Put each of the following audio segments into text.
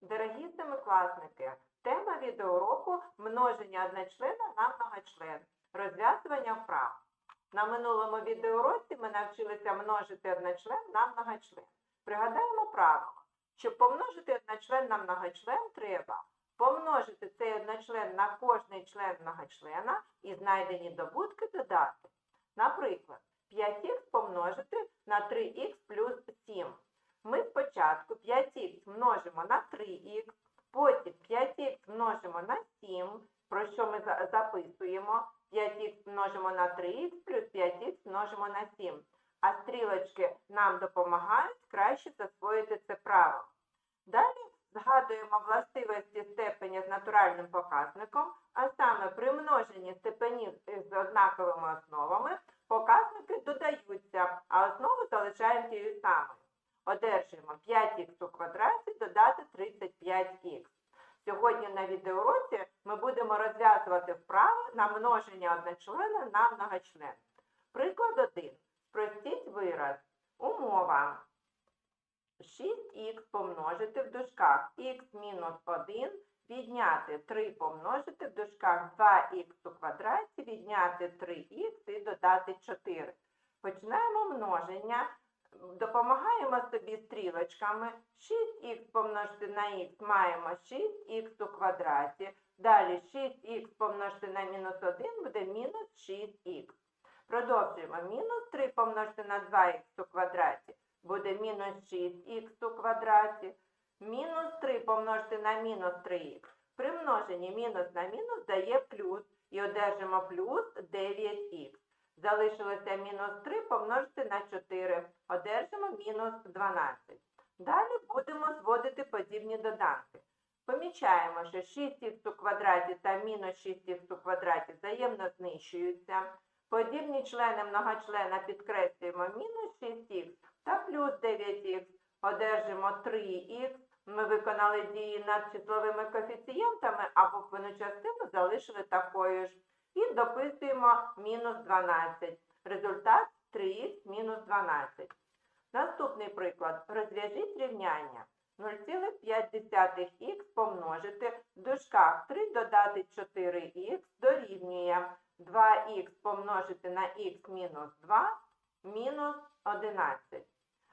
Дорогі семикласники, тема відеоуроку множення одночлена на многочлен. Розв'язування вправ. На минулому відеоуроці ми навчилися множити одночлен на многочлен. Пригадаємо правило. Щоб помножити одночлен на многочлен, треба помножити цей одночлен на кожний член многочлена і знайдені добутки додати. Наприклад, 5х помножити на 3х плюс 7. Ми спочатку 5х множимо на 3х, потім 5х множимо на 7, про що ми записуємо. 5х множимо на 3х плюс 5х множимо на 7. А стрілочки нам допомагають краще засвоїти це правило. Далі згадуємо властивості степеня з натуральним показником, а саме при множенні степенів з однаковими основами показники додаються, а основу залишаємо тією самою. Одержуємо 5х у квадраті додати 35х. Сьогодні на відеоуроці ми будемо розв'язувати вправи на множення одночлена на многочлен. Приклад 1. Спростіть вираз. Умова. 6х помножити в дужках мінус 1 відняти 3 помножити в дужках 2х у квадраті відняти 3х і додати 4. Починаємо множення. Допомагаємо собі стрілочками. 6х помножити на х маємо 6х у квадраті. Далі 6х помножити на мінус 1 буде мінус 6х. Продовжуємо. Мінус 3 помножити на 2х у квадраті буде мінус 6х у квадраті. Мінус 3 помножити на мінус 3х. При множенні мінус на мінус дає плюс і одержимо плюс 9х. Залишилося мінус 3 помножити на 4. Одержимо мінус 12. Далі будемо зводити подібні доданки. Помічаємо, що 6х у квадраті та мінус 6х у квадраті взаємно знищуються. Подібні члени многочлена підкреслюємо мінус 6х та плюс 9х. Одержимо 3х. Ми виконали дії над числовими коефіцієнтами, а буквену частину залишили такою ж. І дописуємо мінус 12. Результат 3х мінус 12. Наступний приклад. Розв'яжіть рівняння. 0,5х помножити в дужках 3 додати 4х дорівнює 2х помножити на х мінус 2 мінус 11.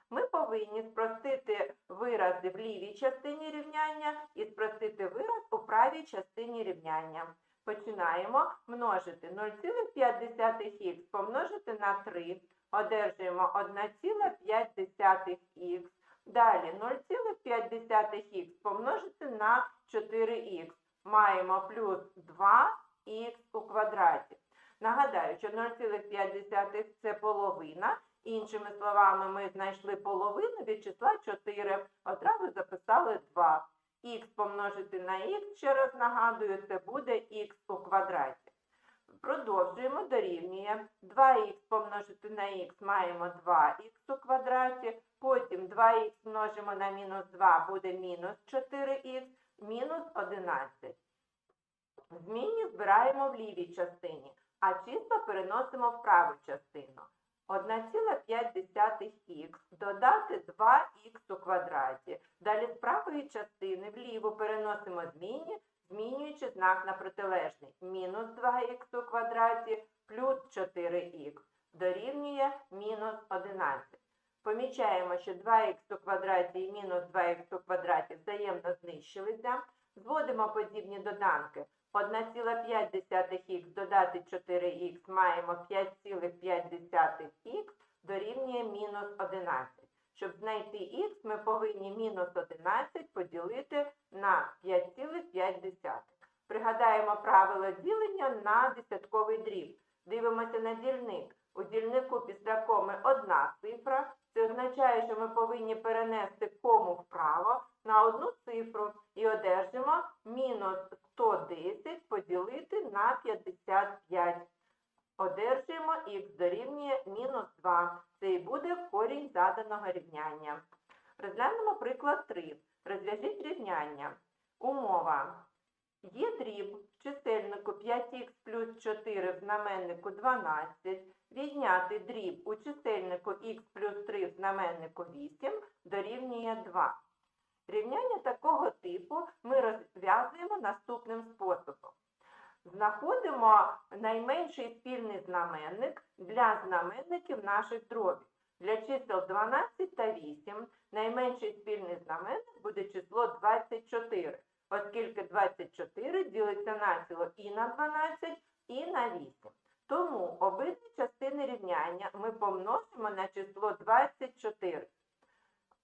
Ми повинні спростити вирази в лівій частині рівняння і спростити вираз у правій частині рівняння. Починаємо множити 0,5х помножити на 3, одержуємо 1,5х. Далі 0,5х помножити на 4х. Маємо плюс 2х у квадраті. Нагадаю, що 0,5 це половина. Іншими словами, ми знайшли половину від числа 4. Одразу записали 2. Х помножити на х, ще раз нагадую, це буде х у квадраті. Продовжуємо, дорівнює. 2х помножити на х маємо 2х у квадраті. Потім 2х множимо на мінус 2 буде мінус 4х, мінус 11. Змінні збираємо в лівій частині, а числа переносимо в праву частину. 1,5х додати 2х у квадраті. Далі з правої частини вліво переносимо змінні, змінюючи знак на протилежний. Мінус 2х у квадраті плюс 4х дорівнює мінус 11. Помічаємо, що 2х у квадраті і мінус 2х у квадраті взаємно знищилися. Зводимо подібні доданки. 1,5х додати 4х маємо 5,5х дорівнює мінус 11. Щоб знайти х, ми повинні мінус 11 поділити на 5,5. Пригадаємо правило ділення на десятковий дріб. Дивимося на дільник. У дільнику після коми одна цифра. Це означає, що ми повинні перенести кому вправо на одну цифру і одержимо мінус 110 поділити на 55. Одержуємо х дорівнює мінус 2. Це і буде корінь заданого рівняння. Розглянемо приклад 3. Розв'яжіть рівняння. Умова. Є дріб в чисельнику 5х плюс 4 в знаменнику 12. Відняти дріб у чисельнику х плюс 3 в знаменнику 8 дорівнює 2. Рівняння такого типу ми розв'язуємо наступним способом. Знаходимо найменший спільний знаменник для знаменників наших дробів. Для чисел 12 та 8 найменший спільний знаменник буде число 24, оскільки 24 ділиться націло і на 12, і на 8. Тому обидві частини рівняння ми помножимо на число 24.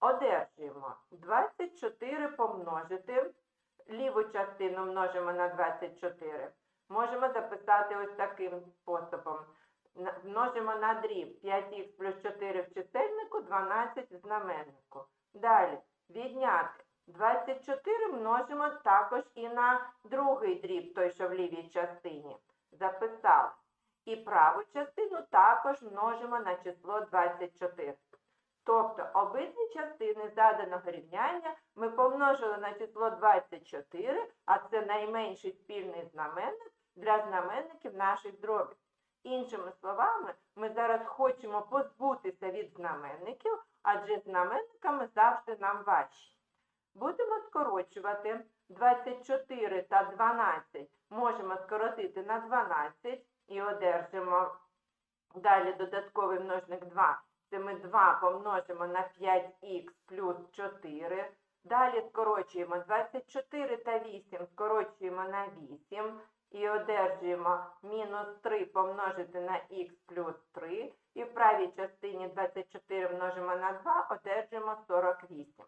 Одержуємо 24 помножити, ліву частину множимо на 24. Можемо записати ось таким способом. Множимо на дріб 5х плюс 4 в чисельнику, 12 в знаменнику. Далі відняти 24 множимо також і на другий дріб, той, що в лівій частині. Записали. І праву частину також множимо на число 24. Тобто обидві частини заданого рівняння ми помножили на число 24, а це найменший спільний знаменник для знаменників наших дробів. Іншими словами, ми зараз хочемо позбутися від знаменників, адже знаменниками завжди нам важче. Будемо скорочувати 24 та 12 можемо скоротити на 12 і одержимо далі додатковий множник 2. Ми 2 помножимо на 5х плюс 4. Далі скорочуємо 24 та 8, скорочуємо на 8 і одержуємо мінус 3 помножити на х плюс 3. І в правій частині 24 множимо на 2, одержуємо 48.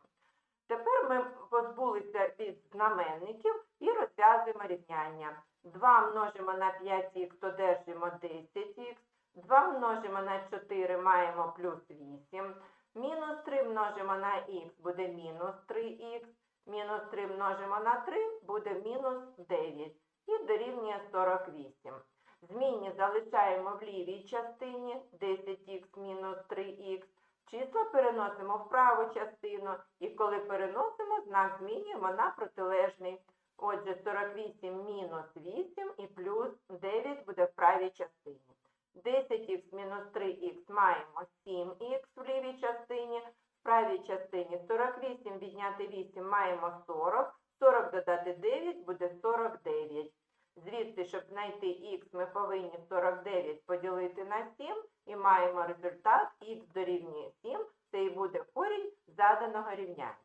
Тепер ми позбулися від знаменників і розв'язуємо рівняння. 2 множимо на 5х, одержуємо 10х. 2 множимо на 4, маємо плюс 8. Мінус 3 множимо на х, буде мінус 3х. Мінус 3 множимо на 3, буде мінус 9. І дорівнює 48. Змінні залишаємо в лівій частині 10х мінус 3х. Числа переносимо в праву частину, і коли переносимо, знак змінюємо на протилежний. Отже, 48 мінус 8 і плюс 9 буде в правій частині. 10х мінус 3х маємо 7х в лівій частині, в правій частині 48 відняти 8 маємо 40, 40 додати 9 буде 49. Звідси, щоб знайти х, ми повинні 49 поділити на 7 і маємо результат х дорівнює 7, це і буде корінь заданого рівняння.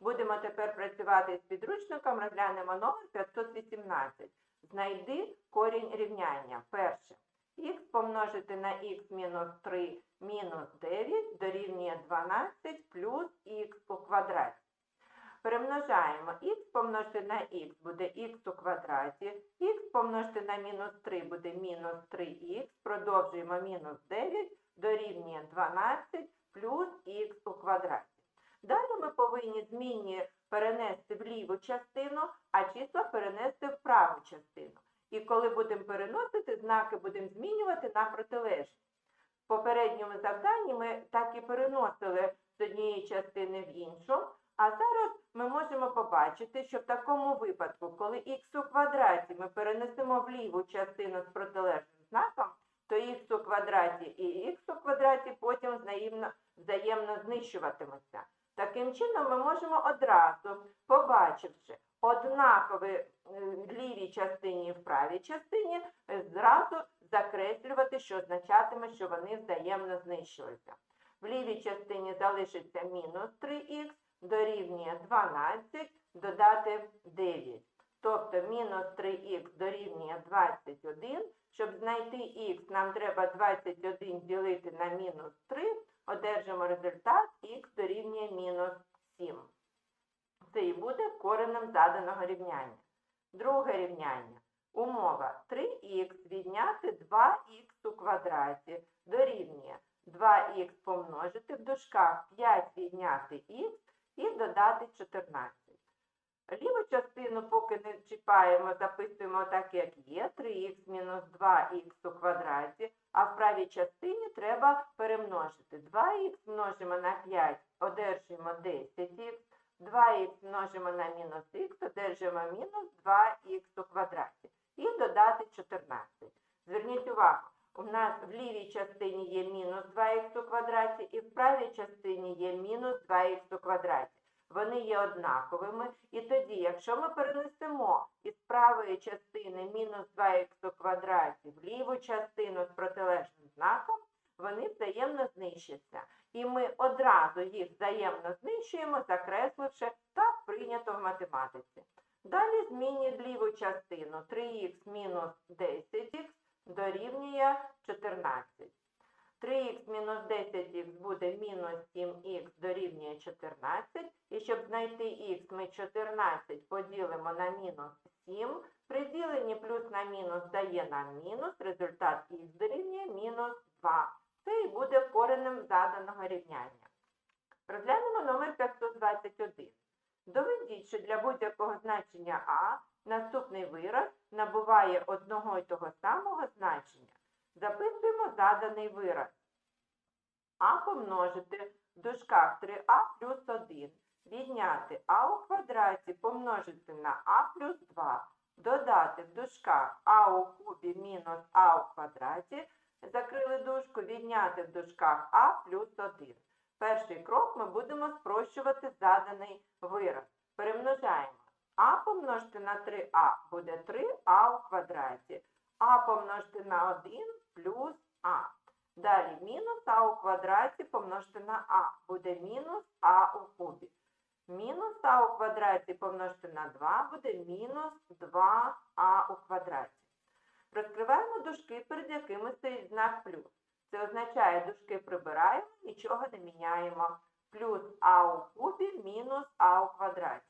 Будемо тепер працювати з підручником, розглянемо номер 518. Знайди корінь рівняння. Перше. Х помножити на х мінус 3 мінус 9 дорівнює 12 плюс х у квадраті. Перемножаємо х помножити на х буде х у квадраті, х помножити на мінус 3 буде мінус 3х, продовжуємо мінус 9 дорівнює 12 плюс х у квадраті. Далі ми повинні змінні перенести в ліву частину, а числа перенести в праву частину. І коли будемо переносити, знаки будемо змінювати на протилежні. В попередньому завданні ми так і переносили з однієї частини в іншу, а зараз ми можемо побачити, що в такому випадку, коли х у квадраті ми перенесемо в ліву частину з протилежним знаком, то х у квадраті і х у квадраті потім взаємно, взаємно знищуватимуться. Таким чином ми можемо одразу, побачивши однакові е, в лівій частині і в правій частині, е, зразу закреслювати, що означатиме, що вони взаємно знищуються. В лівій частині залишиться мінус 3х, дорівнює 12, додати 9. Тобто мінус 3х дорівнює 21. Щоб знайти х, нам треба 21 ділити на мінус 3, одержимо результат х дорівнює мінус 7. Це і буде коренем заданого рівняння. Друге рівняння. Умова 3х відняти 2х у квадраті дорівнює 2х помножити в дужках 5 відняти х і додати 14. Ліву частину поки не чіпаємо, записуємо так, як є, 3х мінус 2х у квадраті, а в правій частині треба перемножити. 2х множимо на 5, одержуємо 10х, 2х множимо на мінус х, одержуємо мінус 2х у квадраті. І додати 14. Зверніть увагу, у нас в лівій частині є мінус 2х у квадраті і в правій частині є мінус 2х у квадраті. вони є однаковими. І тоді, якщо ми перенесемо із правої частини мінус 2х у квадраті в ліву частину з протилежним знаком, вони взаємно знищаться. І ми одразу їх взаємно знищуємо, закресливши так прийнято в математиці. Далі змінюємо ліву частину 3х мінус 10х дорівнює 14. 3х мінус 10х буде мінус 7х дорівнює 14. І щоб знайти х, ми 14 поділимо на мінус 7. При діленні плюс на мінус дає нам мінус, результат х дорівнює мінус 2. Це і буде коренем заданого рівняння. Розглянемо номер 521. Доведіть, що для будь-якого значення а наступний вираз набуває одного й того самого значення. Записуємо заданий вираз. А помножити в дужках 3а плюс 1. Відняти а у квадраті помножити на а плюс 2. Додати в дужках а у кубі мінус а у квадраті. Закрили дужку, відняти в дужках а плюс 1. Перший крок ми будемо спрощувати заданий вираз. Перемножаємо. А помножити на 3а буде 3а у квадраті. А помножити на 1 плюс а. Далі мінус а у квадраті помножити на а буде мінус а у кубі. Мінус а у квадраті помножити на 2 буде мінус 2а у квадраті. Розкриваємо дужки, перед якими стоїть знак плюс. Це означає, дужки прибираємо, нічого не міняємо. Плюс а у кубі мінус а у квадраті.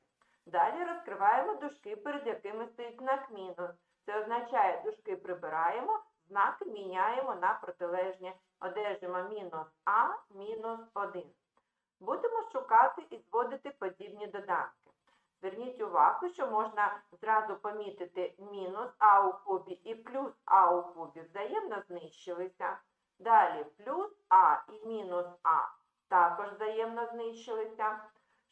Далі розкриваємо дужки, перед якими стоїть знак мінус. Це означає, дужки прибираємо, знаки міняємо на протилежні. Одержимо мінус а мінус 1. Будемо шукати і зводити подібні доданки. Зверніть увагу, що можна зразу помітити мінус а у кубі і плюс а у кубі взаємно знищилися. Далі плюс а і мінус а також взаємно знищилися.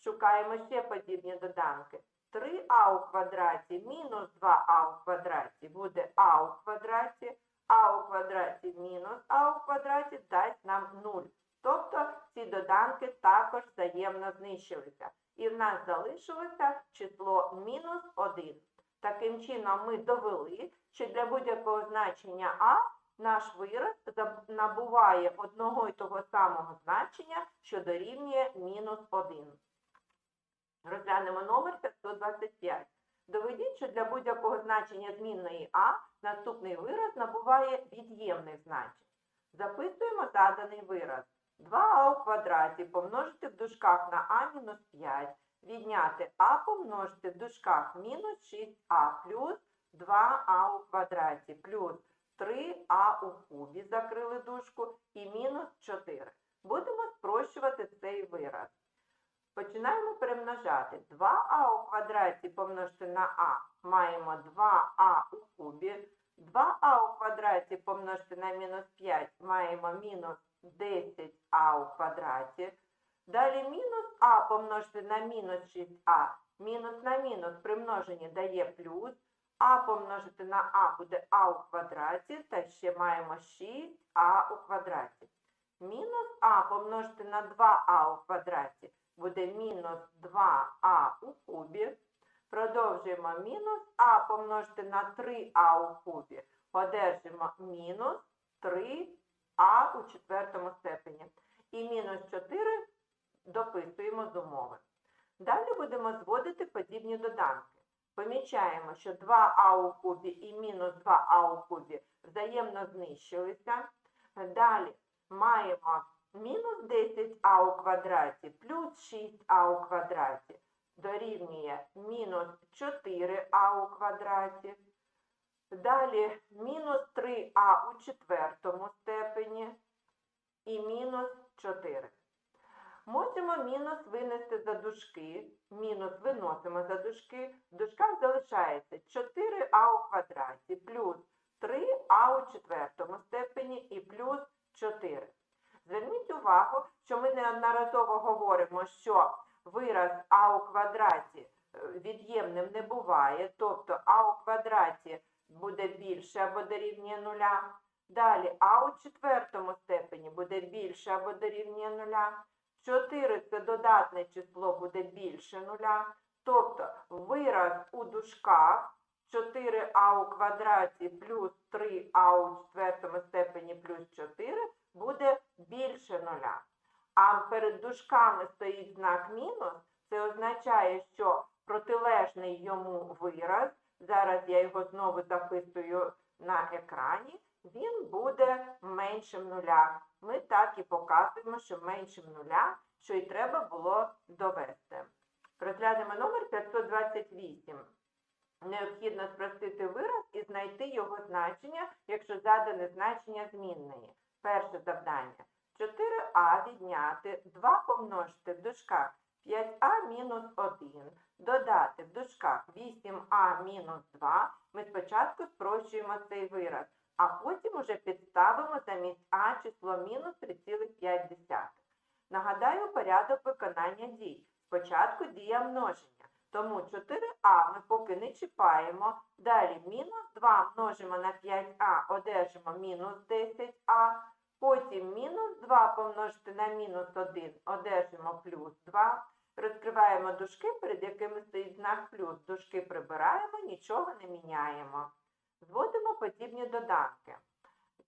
Шукаємо ще подібні доданки. 3а у квадраті мінус 2а у квадраті буде а у квадраті, а у квадраті мінус а у квадраті дасть нам 0. Тобто ці доданки також взаємно знищилися. І в нас залишилося число мінус 1. Таким чином ми довели, що для будь-якого значення а наш вираз набуває одного і того самого значення, що дорівнює мінус 1. Розглянемо номер 525. Доведіть, що для будь-якого значення змінної а наступний вираз набуває від'ємних значень. Записуємо заданий вираз. 2а у квадраті помножити в дужках на а мінус 5. Відняти а помножити в дужках мінус 6а плюс 2а у квадраті плюс 3а у кубі, закрили дужку, і мінус 4. Будемо спрощувати цей вираз. Починаємо перемножати. 2а у квадраті помножити на а. Маємо 2а у кубі. 2а у квадраті помножити на мінус 5. Маємо мінус 10а у квадраті. Далі мінус а помножити на мінус 6а. Мінус на мінус при множенні дає плюс. А помножити на а буде а у квадраті. Та ще маємо 6а у квадраті. Мінус а помножити на 2а у квадраті буде мінус 2а у кубі. Продовжуємо мінус а помножити на 3а у кубі. Одержимо мінус 3а у четвертому степені. І мінус 4 дописуємо з умови. Далі будемо зводити подібні доданки. Помічаємо, що 2а у кубі і мінус 2а у кубі взаємно знищилися. Далі маємо мінус 10а у квадраті плюс 6а у квадраті дорівнює мінус 4а у квадраті. Далі мінус 3а у четвертому і мінус 4. Можемо мінус винести за дужки. Мінус виносимо за дужки. В дужках залишається 4а у квадраті плюс 3а у четвертому степені і плюс 4. Зверніть увагу, що ми неодноразово говоримо, що вираз а у квадраті е, від'ємним не буває, тобто а у квадраті буде більше або дорівнює нуля. Далі а у четвертому степені буде більше або дорівнює нуля. 4 це додатне число буде більше нуля. Тобто вираз у дужках 4а у квадраті плюс 3а у четвертому степені плюс 4 буде більше нуля. А перед дужками стоїть знак мінус. Це означає, що протилежний йому вираз, зараз я його знову записую на екрані, він буде меншим нуля. Ми так і показуємо, що меншим нуля, що й треба було довести. Розглянемо номер 528. Необхідно спростити вираз і знайти його значення, якщо задане значення змінної. Перше завдання. 4а відняти 2 помножити в дужках 5а мінус 1, додати в дужках 8а мінус 2. Ми спочатку спрощуємо цей вираз, а потім уже підставимо замість а число мінус 3,5. Нагадаю порядок виконання дій. Спочатку дія множення. Тому 4а ми поки не чіпаємо. Далі мінус 2 множимо на 5а, одержимо мінус 10а. Потім мінус 2 помножити на мінус 1, одержимо плюс 2. Розкриваємо дужки, перед якими стоїть знак плюс. Дужки прибираємо, нічого не міняємо. Зводимо подібні доданки.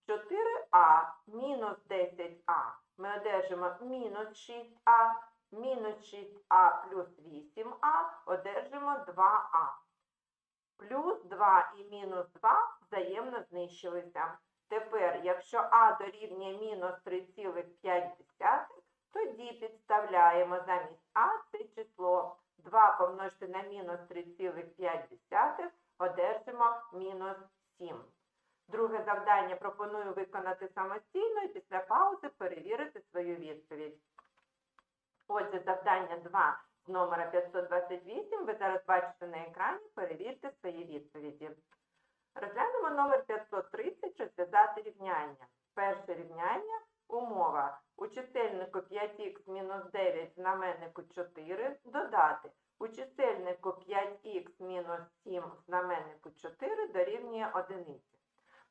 4а мінус 10а. Ми одержимо мінус 6а, мінус 6а плюс 8а, одержимо 2а. Плюс 2 і мінус 2 взаємно знищилися. Тепер, якщо а дорівнює мінус 3,5, тоді підставляємо замість а це число. 2 помножити на мінус 3,5 одержимо мінус 7. Друге завдання пропоную виконати самостійно і після паузи перевірити свою відповідь. Отже, завдання 2 з номера 528 ви зараз бачите на екрані, перевірте свої відповіді. Розглянемо номер 530, розв'язати рівняння. Перше рівняння – умова. У чисельнику 5х мінус 9, знаменнику 4, додати. У чисельнику 5х мінус 7, знаменнику 4 дорівнює 1.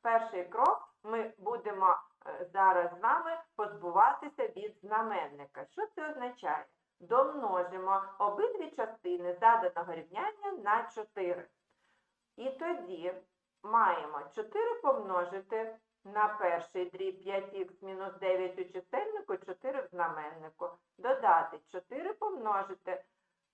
Перший крок ми будемо е, зараз з вами позбуватися від знаменника. Що це означає? Домножимо обидві частини заданого рівняння на 4. І тоді маємо 4 помножити на перший дріб 5х мінус 9 у чисельнику, 4 в знаменнику. Додати 4 помножити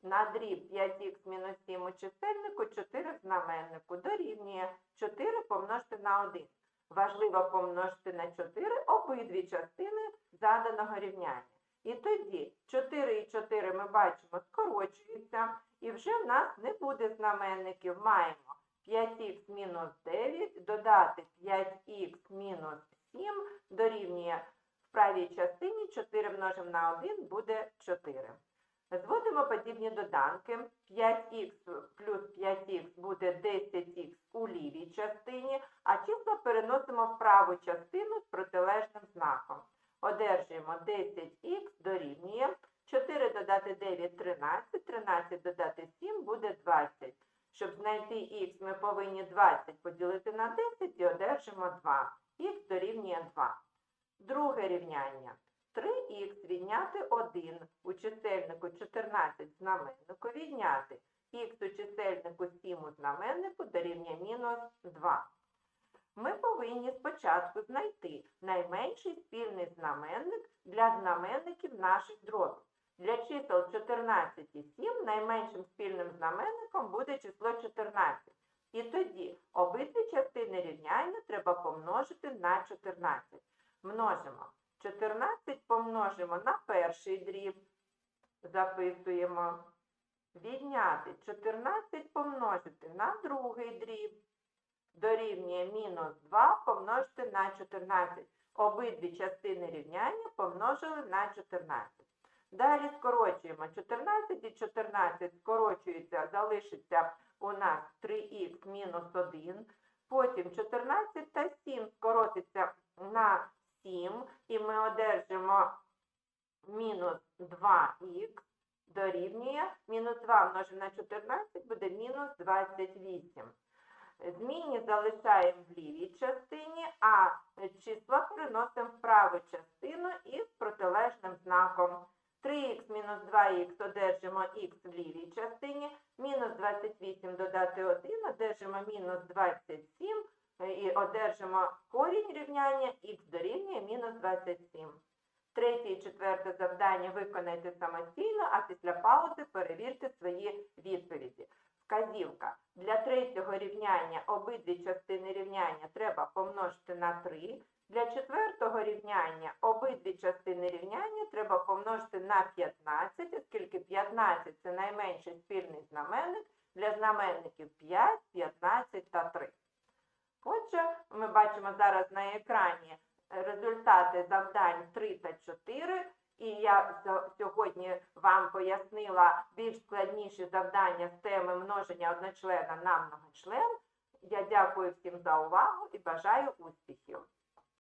на дріб 5х мінус 7 у чисельнику, 4 в знаменнику. Дорівнює 4 помножити на 1. Важливо помножити на 4 обидві частини заданого рівняння. І тоді 4 і 4 ми бачимо скорочуються, і вже в нас не буде знаменників. Маємо 5х мінус 9, додати 5х мінус 7 дорівнює в правій частині 4 множимо на 1 буде 4. Зводимо подібні доданки. 5х плюс 5х буде 10х у лівій частині, а числа переносимо в праву частину з протилежним знаком. Одержуємо 10х дорівнює 4 додати 9 – 13, 13 додати 7 буде 20. Щоб знайти х, ми повинні 20 поділити на 10 і одержимо 2. Х дорівнює 2. Друге рівняння. 3х відняти 1 у чисельнику 14 знаменнику відняти. Х у чисельнику 7 у знаменнику дорівнює мінус 2. Ми повинні спочатку знайти найменший спільний знаменник для знаменників наших дробів. Для чисел 14 і 7 найменшим спільним знаменником буде число 14. І тоді обидві частини рівняння треба помножити на 14. Множимо. 14 помножимо на перший дріб. Записуємо. Відняти 14 помножити на другий дріб. Дорівнює мінус 2 помножити на 14. Обидві частини рівняння помножили на 14. Далі скорочуємо 14 і 14 скорочується, залишиться у нас 3х мінус 1. Потім 14 та 7 скоротиться на 7, і ми одержимо мінус 2х дорівнює. Мінус 2 множимо на 14 буде мінус 28. Змінні залишаємо в лівій частині, а числа переносимо в праву частину із протилежним знаком. 3х мінус 2х одержимо х в лівій частині, мінус 28 додати 1, одержимо мінус 27 е, і одержимо корінь рівняння х дорівнює мінус 27. Третє і четверте завдання виконайте самостійно, а після паузи перевірте свої відповіді. Вказівка. Для третього рівняння обидві частини рівняння треба помножити на 3. Для четвертого рівняння обидві частини рівняння треба помножити на 15, оскільки 15 це найменший спільний знаменник для знаменників 5, 15 та 3. Отже, ми бачимо зараз на екрані результати завдань 3 та 4. І я сьогодні вам пояснила більш складніші завдання з теми множення одночлена на многочлен. Я дякую всім за увагу і бажаю успіхів.